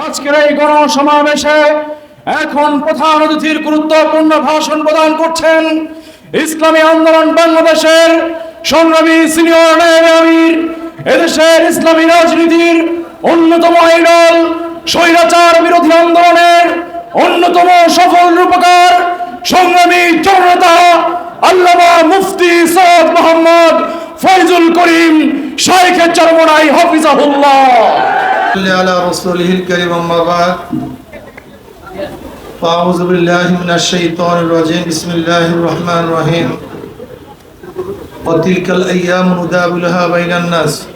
আজকের এই গণসমাবেশে এখন প্রধান অতিথির গুরুত্বপূর্ণ ভাষণ প্রদান করছেন ইসলামী আন্দোলন বাংলাদেশের সংগ্রামী সিনিয়র আমির। এদেশের ইসলামী রাজনীতির অন্যতম আইডল, স্বৈরাচার বিরোধী আন্দোলনের অন্যতম সফল রূপকার সংগ্রামী জনতা আল্লামা মুফতি সৈয়দ মোহাম্মদ ফয়জুল করিম শাইখে চরমনাই হাফিজাহুল্লাহ। على رسوله الكريم أما بعد فأعوذ بالله من الشيطان الرجيم بسم الله الرحمن الرحيم وتلك الأيام نداولها بين الناس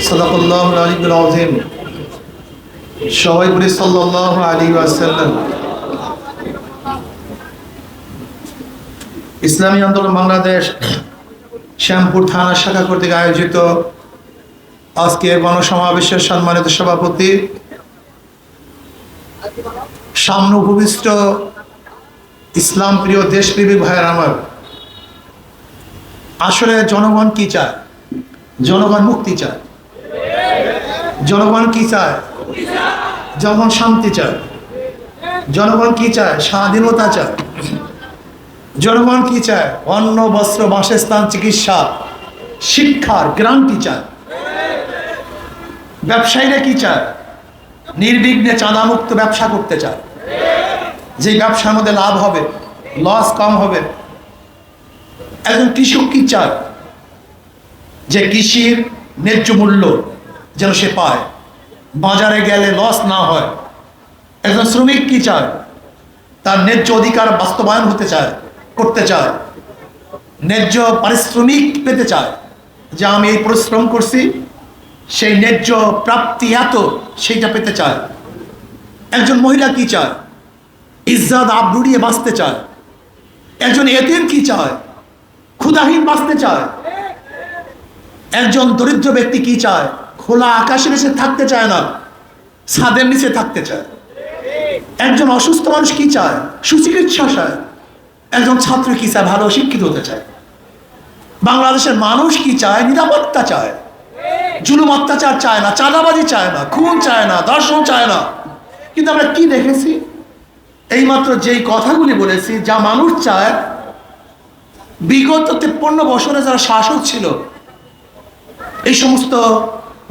صدق الله العلي العظيم সবাই বলি সাল্লাল্লাহু আলাইহি ওয়াসাল্লাম ইসলামী আন্দোলন বাংলাদেশ শ্যামপুর থানা শাখা কর্তৃক আয়োজিত আজকে গণসমাবেশের সম্মানিত সভাপতি সামনে উপবিষ্ট ইসলাম প্রিয় দেশপ্রেমী ভাইয়ের আমার। আসলে জনগণ কি চায়? জনগণ মুক্তি চায়। জনগণ কি চায়? জনগণ শান্তি চায়। জনগণ কি চায়? স্বাধীনতা চায়। জনগণ কি চায়? অন্ন, বস্ত্র, বাসস্থান, চিকিৎসা, শিক্ষার গ্রান্টি চায়। ব্যবসায়ীরা কি চায়? নির্বিঘ্নে চাঁদামুক্ত ব্যবসা করতে চায়। যে ব্যবসার মধ্যে লাভ হবে লস কম হবে। একজন কৃষক কি চায়? যে কৃষির ন্যায্য মূল্য যেন সে পায়। বাজারে গেলে লস না হয়। একজন শ্রমিক কি চায়? তার ন্যায্য অধিকার বাস্তবায়ন হতে চায়, করতে চায়। ন্যায্য পারিশ্রমিক পেতে চায়। যে আমি এই পরিশ্রম করছি সেই ন্যায্য প্রাপ্তি এত, সেইটা পেতে চায়। একজন মহিলা কি চায়? ইজ্জাত আবরুড়িয়ে বাঁচতে চায়। একজন এতিম কি চায়? ক্ষুধাহীন বাঁচতে চায়। একজন দরিদ্র ব্যক্তি কি চায়? খোলা আকাশের নিচে থাকতে চায় না, ছাদের নিচে থাকতে চায়। একজন অসুস্থ মানুষ কি চায়? সুচিকিৎসা চায়। একজন ছাত্র কি চায়? ভালো শিক্ষিত হতে চায়। বাংলাদেশের মানুষ কি চায়? নিরাপত্তা চায়। জুলুম অত্যাচার চায় না, চাঁদাবাজি চায় না, খুন চায় না দর্শন চায় না। কিন্তু আমরা কি দেখেছি? এইমাত্র যেই কথাগুলি বলেছি, যা মানুষ চায়, বিগত তেপ্পন্ন বছরে যারা শাসক ছিল, এই সমস্ত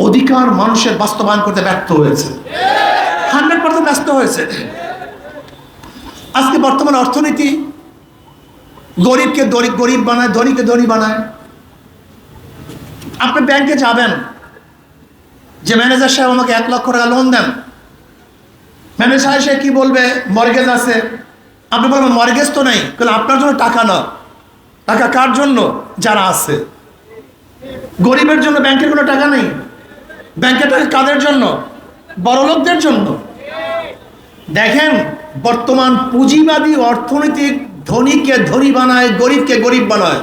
অধিকার মানুষের বাস্তবায়ন করতে ব্যর্থ হয়েছে। হান্ড্রেড পার্সেন্ট ব্যস্ত হয়েছে। আজকে বর্তমান অর্থনীতি গরিবকে গরিব গরিব বানায়, ধনীকে ধনী বানায়। আপনি ব্যাংকে যাবেন যে ম্যানেজার সাহেব আমাকে এক লক্ষ টাকা লোন দেন। ম্যানেজার সাহেব কি বলবে? মর্গেজ আছে। আপনি বলবেন মর্গেজ তো নেই। কিন্তু আপনার জন্য টাকা না। টাকা কার জন্য? যারা আছে। গরিবের জন্য ব্যাংকের কোনো টাকা নেই। ব্যাংকের টাকা কাদের জন্য? বড়লোকদের জন্য। দেখেন, বর্তমান পুঁজিবাদী অর্থনৈতিক ধনীকে ধনী বানায়, গরিবকে গরিব বানায়।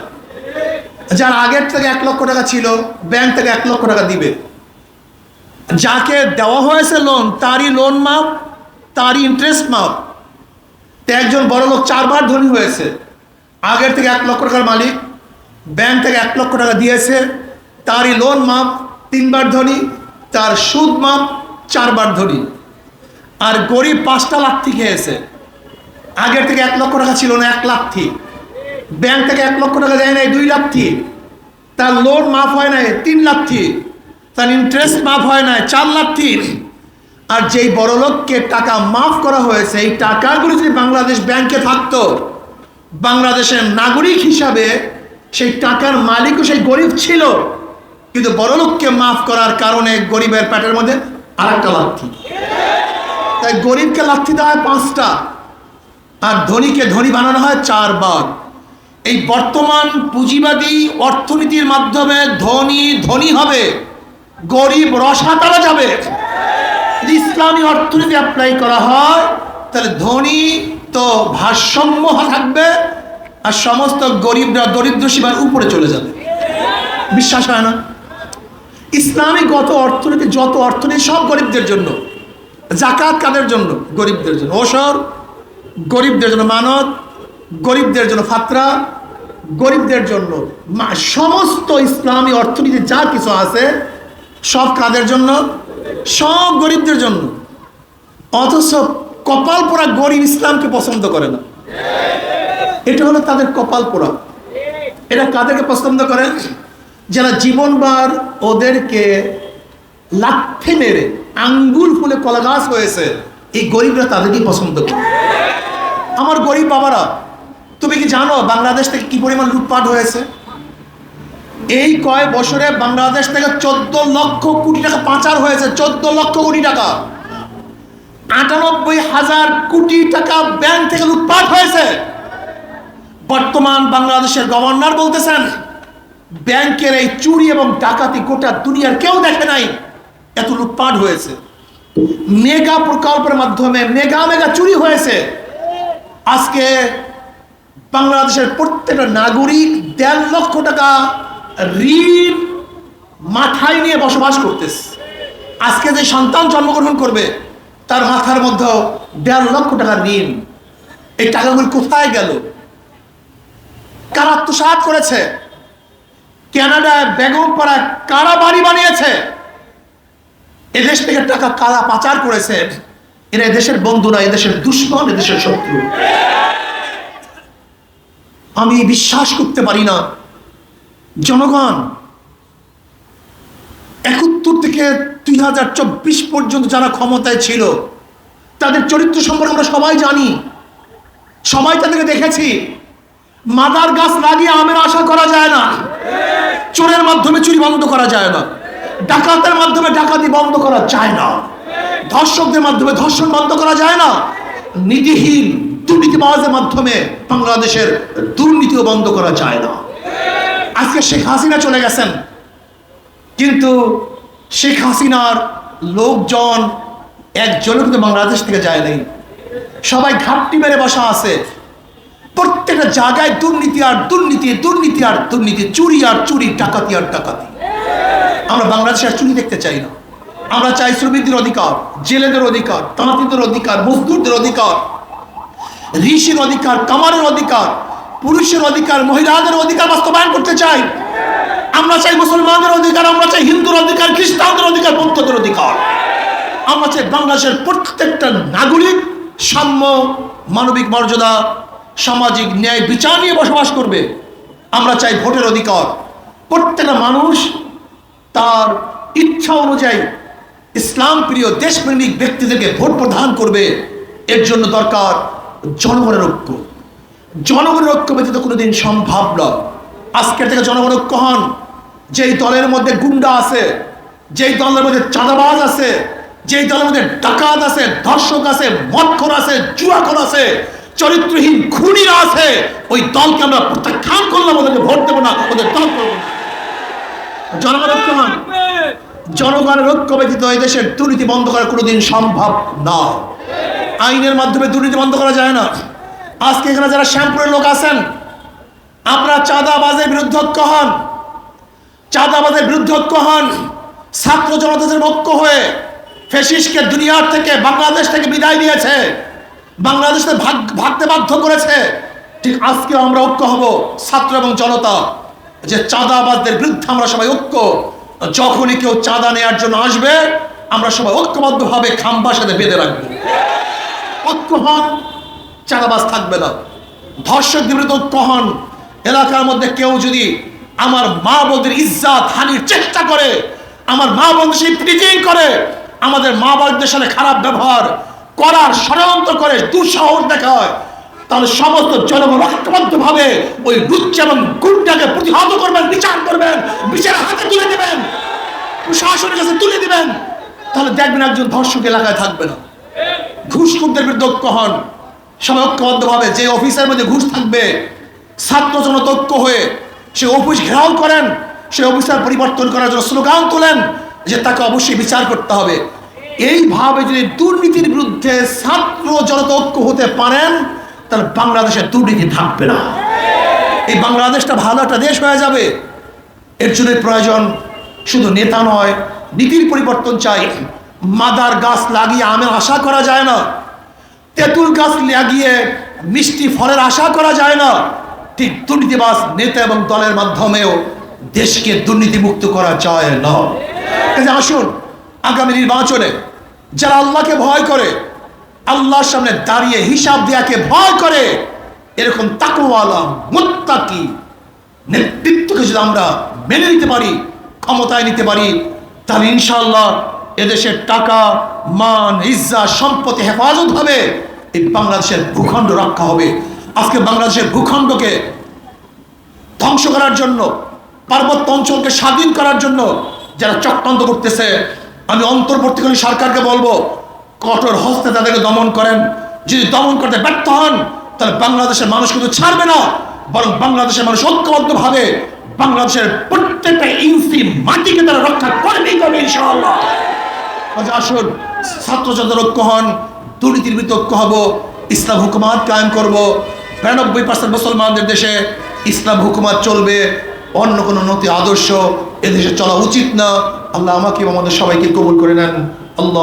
যার আগের থেকে এক লক্ষ টাকা ছিল, ব্যাংক থেকে এক লক্ষ টাকা দিবে। যাকে দেওয়া হয়েছে লোন তারই লোন মাপ, তারই ইন্টারেস্ট মাপ। তো একজন বড় লোক চারবার ধনী হয়েছে। আগের থেকে এক লক্ষ টাকার মালিক ব্যাংক থেকে এক লক্ষ টাকা দিয়েছে, তারই লোন মাপ, তিনবার ধনী, তার সুদ মাপ, চারবার ধনী। আর গরিব পাঁচটা লাথি খেয়েছে। আগের থেকে এক লক্ষ টাকা ছিল না, এক লাথি ব্যাংক থেকে এক লক্ষ টাকা দেয় নাই, দুই লাথি তার লোন মাফ হয় নাই, তিন লাথি তার ইন্টারেস্ট মাফ হয় না চার লাখ তিন আর যেই বড় লোককে টাকা মাফ করা হয়েছে, এই টাকাগুলো যদি বাংলাদেশ ব্যাংকে থাকতো, বাংলাদেশের নাগরিক হিসাবে সেই টাকার মালিকও সেই গরিব ছিল। কিন্তু বড় লোককে মাফ করার কারণে গরিবের পেটের মধ্যে আর একটা লাথি তাই গরিবকে লাথি দেওয়া হয় পাঁচটা, আর ধনীকে ধনী বানানো হয় চার চারবার এই বর্তমান পুঁজিবাদী অর্থনীতির মাধ্যমে ধনী ধনী হবে। গরিব রসাতলা যাবে। যদি ইসলামী অর্থনীতি অ্যাপ্লাই করা হয়, তাহলে ধনী তো ভারসাম্য থাকবে আর সমস্ত গরিবরা দরিদ্র সীমার উপরে চলে যাবে। বিশ্বাস হয় না? ইসলামী গত অর্থনীতি, যত অর্থনীতি, সব গরিবদের জন্য। জাকাত কাদের জন্য? গরিবদের জন্য। ওসর, গরিবদের জন্য মানত, গরিবদের জন্য ফাতরা, গরিবদের জন্য সমস্ত ইসলামী অর্থনীতি যা কিছু আছে সব কাদের জন্য? সব গরিবদের জন্য। অথচ কপাল পোড়া গরিব ইসলামকে পছন্দ করে না। এটা হলো তাদের কপাল পোড়া। এটা কাদেরকে পছন্দ করে? যারা জীবনবার ওদেরকে লাথি মেরে আঙ্গুল ফুলে কলা গাছ হয়েছে, এই গরিবরা তাদেরকেই পছন্দ করে। আমার গরিব বাবারা, তুমি কি জানো বাংলাদেশ থেকে কি পরিমাণ লুটপাট হয়েছে? এই কয় বছরে বাংলাদেশ থেকে চোদ্দ লক্ষ কোটি টাকা পাচার হয়েছে, চোদ্দ লক্ষ কোটি টাকা। আটানব্বই হাজার কোটি টাকা ব্যাংক থেকে লুটপাট হয়েছে। বর্তমান বাংলাদেশের গভর্নর বলতেছেন, ব্যাংকের এই চুরি এবং ডাকাতি গোটা দুনিয়ার কেউ দেখে নাই, এত লুটপাট হয়েছে। মেগা প্রকল্পের মাধ্যমে মেগা মেগা চুরি হয়েছে। আজকে বাংলাদেশের প্রত্যেকটা নাগরিক দেড় লক্ষ টাকা ঋণ মাথায় নিয়ে বসবাস করতেছে। আজকে যে সন্তান জন্মগ্রহণ করবে, তার মাথার মধ্যে দেড় লক্ষ টাকা ঋণ। এই টাকাগুলো কোথায় গেল? কারা আত্মসাৎ করেছে? কানাডায় বেগম পাড়ায় কারা বাড়ি বানিয়েছে? এদেশ থেকে টাকা কারা পাচার করেছে? এরা এদেশের বন্ধু না এদেশের দুশ্মন, এদেশের শত্রু। আমি বিশ্বাস করতে পারি না। জনগণ, একাত্তর থেকে দুই হাজার চব্বিশ পর্যন্ত যারা ক্ষমতায় ছিল, তাদের চরিত্র সম্পর্কে আমরা সবাই জানি। সবাই তাদেরকে দেখেছি। মাদার গাছ লাগিয়ে আমের আশা করা যায় না। চোরের মাধ্যমে চুরি বন্ধ করা যায় না। ডাকাতের মাধ্যমে ডাকাতি বন্ধ করা যায় না। ধর্ষকদের মাধ্যমে ধর্ষণ বন্ধ করা যায় না। নীতিহীন দুর্নীতিবাজের মাধ্যমে বাংলাদেশের দুর্নীতিও বন্ধ করা যায় না। আজকে শেখ হাসিনা চলে গেছেন। কিন্তু শেখ হাসিনার লোকজন একজনও কিন্তু বাংলাদেশ থেকে যায় নাই। সবাই ঘাপটি মেরে বসা আছে। প্রত্যেকটা জায়গায় দুর্নীতি আর দুর্নীতি দুর্নীতি আর দুর্নীতি, চুরি আর চুরি, ডাকাতি আর ডাকাতি। আমরা বাংলাদেশে আর চুরি দেখতে চাই না। আমরা চাই শ্রমিকদের অধিকার, জেলেদের অধিকার তাঁতিদের অধিকার, মজদুরদের অধিকার, ঋষির অধিকার, কামারের অধিকার পুরুষের অধিকার, মহিলাদের অধিকার বাস্তবায়ন করতে চাই। আমরা চাই মুসলমানদের অধিকার, আমরা চাই হিন্দুর অধিকার, খ্রিস্টানদের অধিকার, বৌদ্ধদের অধিকার। আমরা চাই বাংলাদেশের প্রত্যেকটা নাগরিক সাম্য, মানবিক মর্যাদা, সামাজিক ন্যায় বিচার নিয়ে বসবাস করবে। আমরা চাই ভোটের অধিকার। প্রত্যেকটা মানুষ তার ইচ্ছা অনুযায়ী ইসলাম প্রিয় দেশপ্রেমিক ব্যক্তিদেরকে ভোট প্রদান করবে। এর জন্য দরকার জনগণের ঐক্য। জনগণের ঐক্য ব্যতীত কোনোদিন সম্ভব নয়। আজকের থেকে জনগণ ঐক্য হন। যেই দলের মধ্যে গুন্ডা আছে, যেই দলের মধ্যে চাঁদাবাজ আছে, যেই দলের মধ্যে ডাকাত আছে, ধর্ষক আছে মৎখর আছে, জুয়াখর আছে, চরিত্রহীন খুনিরা আছে, ওই দলকে আমরা প্রত্যাখ্যান করলাম, ওদেরকে ভোট দেবো না, ওদের দল করব জনগণ ঐক্য হন। জনগণের ঐক্য ব্যতীত এই দেশের দুর্নীতি বন্ধ করা কোনোদিন সম্ভব না আইনের মাধ্যমে দুর্নীতি বন্ধ করা যায় না। আজকে এখানে যারা শ্যামপুরের লোক আছেন, আপনারা চাঁদাবাজের বিরুদ্ধে ঐক্য হন। চাঁদাবাজের বিরুদ্ধে ঐক্য হন। ছাত্র জনতাদের ঐক্য হয়ে ফেসিসকে দুনিয়ার থেকে, বাংলাদেশ থেকে বিদায় দিয়েছে বাংলাদেশে ভাগ, ভাগতে বাধ্য করেছে। ঠিক আজকে আমরা ঐক্য হব, ছাত্র এবং জনতা, যে চাঁদাবাজদের বিরুদ্ধে আমরা সবাই ঐক্য। যখনই কেউ চাঁদা নেওয়ার জন্য আসবে, আমরা সবাই ঐক্যবদ্ধভাবে খাম্বার সাথে বেঁধে রাখব। ঐক্য হন। চাঁদাবাজ থাকবে না। ধর্ষক বিরুদ্ধে কহন। এলাকার মধ্যে কেউ যদি আমার মা বোনদের ইজ্জাত, হানির চেষ্টা করে, আমার মা বোনদের সেই প্রিজিং করে, আমাদের মা বোনদের সাথে খারাপ ব্যবহার করার ষড়যন্ত্র করে, দুঃসাহস দেখায়, তাহলে সমস্ত জনগণ ঐক্যবদ্ধভাবে ওই লুচ্চ এবং গুন্ডাকে প্রতিহত করবেন, বিচার করবেন, বিচারের হাতে তুলে দেবেন, প্রশাসনের কাছে তুলে দিবেন। তাহলে দেখবেন একজন ধর্ষক এলাকায় থাকবে না। ঘুষখোরদের বিরুদ্ধে হন। সবাই যে অফিসের মধ্যে ঘুষ থাকবে, ছাত্র ঐক্য হয়ে সে অফিস ঘেরাও করেন, সে অফিসার পরিবর্তন করার জন্য স্লোগান তোলেন যে তাকে অবশ্যই বিচার করতে হবে। এইভাবে যদি দুর্নীতির বিরুদ্ধে ছাত্র জনতা ঐক্য হতে পারেন, তাহলে বাংলাদেশের দুর্নীতি থাকবে না। এই বাংলাদেশটা ভালো একটা দেশ হয়ে যাবে। এর জন্য প্রয়োজন শুধু নেতা নয়, নীতির পরিবর্তন চাই। মাদার গাছ লাগিয়ে আমের আশা করা যায় না। তেঁতুল গাছ লাগিয়ে মিষ্টি ফলের আশা করা যায় না। ঠিক দুর্নীতিবাস নেতা এবং দলের মাধ্যমেও দেশকে দুর্নীতিমুক্ত করা যায় না। আসুন, আগামী নির্বাচনে যারা আল্লাহকে ভয় করে, আল্লাহর সামনে দাঁড়িয়ে হিসাব দেয়াকে ভয় করে, এরকম তাকুয়ালা মুত্তাকি নেতৃত্বকে যদি আমরা মেনে নিতে পারি, ক্ষমতায় নিতে পারি, তাহলে ইনশাল্লাহ এদেশের টাকা, মান, ইজ্জা, সম্পত্তি হেফাজত হবে। এই বাংলাদেশের ভূখণ্ড রক্ষা হবে। আজকে বাংলাদেশের ভূখণ্ডকে ধ্বংস করার জন্য, পার্বত্য অঞ্চলকে স্বাধীন করার জন্য যারা চক্রান্ত করতেছে, আমি অন্তর্বর্তীকালীন সরকারকে বলব, কঠোর হস্তে তাদেরকে দমন করেন। যদি দমন করতে ব্যর্থ হন, তাহলে বাংলাদেশের মানুষ কিন্তু ছাড়বে না, বরং বাংলাদেশের মানুষ ঐক্যবদ্ধভাবে বাংলাদেশের প্রত্যেকটা ইঞ্চি মাটিকে তারা রক্ষা করবেই করবে ইনশাআল্লাহ। আসুন, ছাত্র ছাত্র ঐক্য হন, দুর্নীতির বিরুদ্ধে ঐক্য হব, ইসলাম হুকুমাত কায়েম করব। বিরানব্বই পার্সেন্ট মুসলমানদের দেশে ইসলাম হুকুমাত চলবে, অন্য কোনো নতি আদর্শ এদেশে চলা উচিত না। আল্লাহ আমাকে আমাদের সবাইকে কবুল করে নেন। আল্লাহ